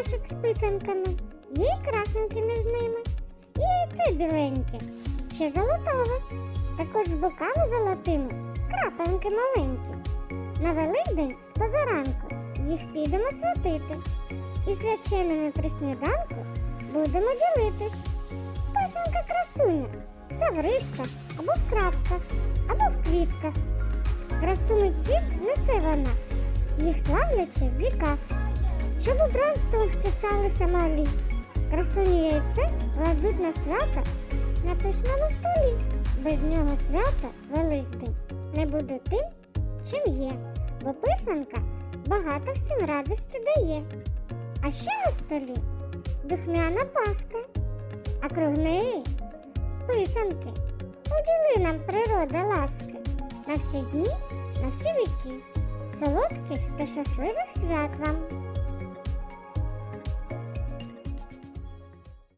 кошик з писанками, є й крашенки між ними, і яйце біленьке, ще золотове, також з боками золотими, крапанки маленькі. На Великдень з позаранку їх підемо святити. І свяченими при сніданку будемо ділитись. Писанка красуня, савриска або в крапках, або в квітках. Красуний цвіт несе вона, їх славлячи в віках, щоб убранством втішалися малі. Красуню яйце кладуть на свято на пишному столі. Без нього свято Великдень не буде тим, чим є, бо писанка багато всім радості дає. А ще на столі духмяна паска, а круг неї писанки. Поділи нам природа ласки на всі дні, на всі віки. Солодких та щасливих свят вам!